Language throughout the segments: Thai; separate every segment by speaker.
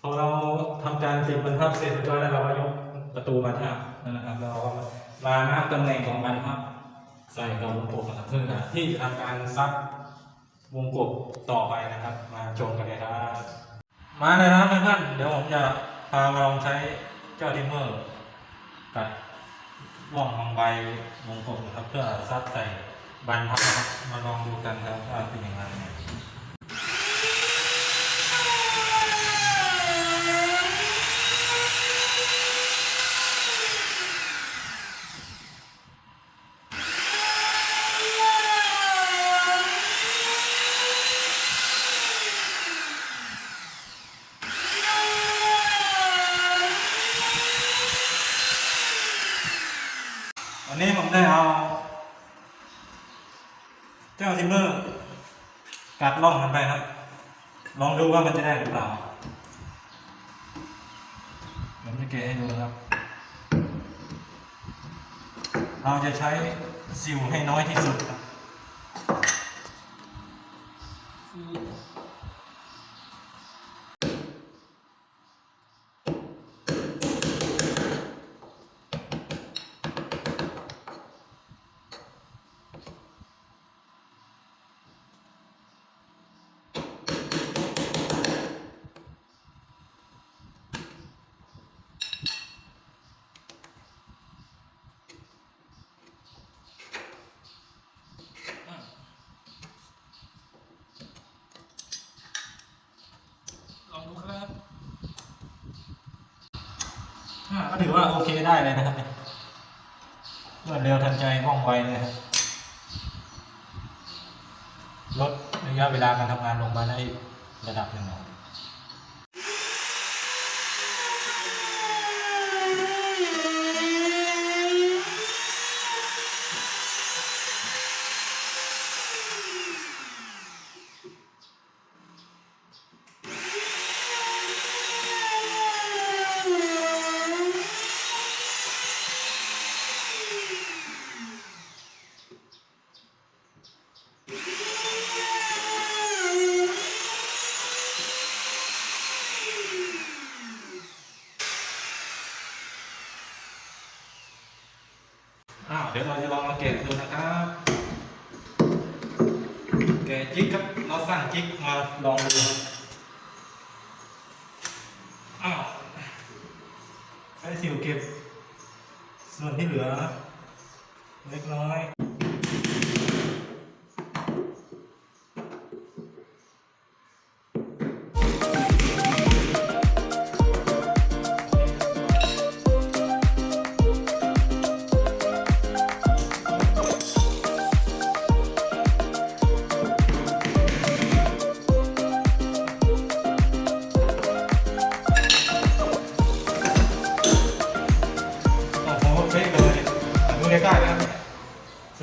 Speaker 1: พอเราทำการติดบรรทัดเสร็จเรียบร้อยแล้วเราก็ยกประตูมาทับนะครับเราก็มามาร์กตำแหน่งของบรรทัดใส่กับวงกบนะครับเพื่อที่จะทำการซักวงกบต่อไปนะครับ มาชมกันเลยครับ มาเลยนะครับเพื่อนๆเดี๋ยวผมจะพามาลองใช้เจ้าทิมเมอร์กัดว่องบางใบวงกบนะครับ เพื่อซักใส่บรรทัดนะครับมาลองดูกันครับว่าเป็นยังไง นี้ผมได้เอาเจ้าทิมเมอร์กัดล่องมันไปครับ ลองดูว่ามันจะได้หรือเปล่าผมจะแกะให้ดูนะครับ เราจะใช้ซิวให้น้อยที่สุดครับ ก็ถือว่าโอเคได้เลยนะครับเนี่ยรวดเร็วทันใจว่องไวเลยครับลดระยะเวลาการทำงานลงมาได้ระดับหนึ่ง อ้าวเดี๋ยวเราจะลองมาเกตดูนะครับเกตจิ๊กครับเราสั่งจิ๊กมาลองดูอ้าวใช้สิวเก็บ ส่วนที่เหลือ เล็กน้อย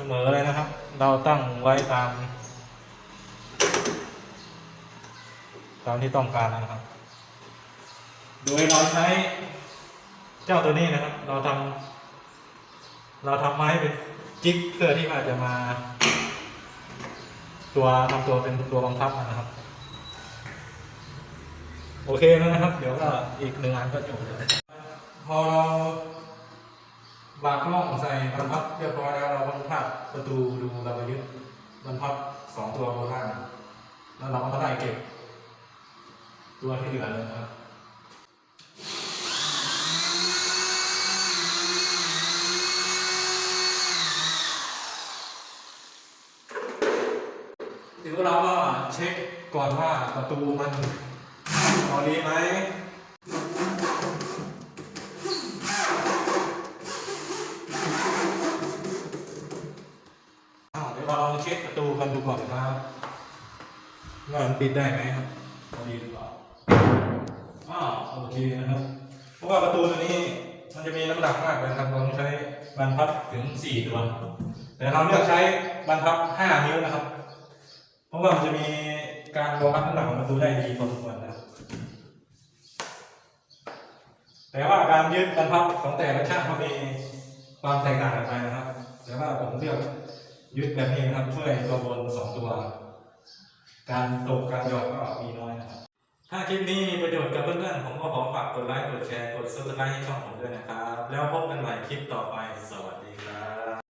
Speaker 1: สมอเลยนะครับ เราตั้งไว้ตาม ตามที่ต้องการนะครับ โดยเราใช้เจ้าตัวนี้นะครับ เราทำเราทำไม้เป็นจิ๊กเพื่อที่ว่าจะมา ตัวทำตัวเป็นตัวบังคับนะครับ โอเคแล้วนะครับ เดี๋ยวก็อีกหนึ่งอันก็จบเลยพอเรา บากล่องใส่บรรพับเรียบร้อยแล้วเราบรรพับประตูดูเราไปยึดบรรพับสองตัวบนล่างแล้วเราก็ได้เก็บ ตัวที่เหลือเลยนะครับเดี๋ยวเราก็เช็คก่อนว่าประตูมันพอดีไหม ช็คประตูกันดูก่อนครับว่ามันปิดได้ไหมครับพอดีหรือเปล่าอ้าวโอเคนะครับ เพราะว่าประตูตัวนี้มันจะมีน้ำหนักมากเลยครับเราต้องใช้บรรพับถึงสี่ตัวแต่เราเลือกใช้บรรพับห้านิ้วนะครับ เพราะว่ามันจะมีการรองรับน้ำหนักของประตูได้ดีพอสมควรนะครับแต่ว่าการยึดบรรพับของแต่ละช่างก็มีความแตกต่างกันไปนะครับ แต่ว่าผมเลือก ยึดแบบนี้นะครับเพื่อตัวบนสองตัว การตกการหยอดก็มีน้อยนะครับ ถ้าคลิปนี้มีประโยชน์กับเพื่อนๆผมก็ขอฝากกดไลค์กดแชร์กดซับสไครต์ให้ช่องผมด้วยนะครับ แล้วพบกันใหม่คลิปต่อไปสวัสดีครับ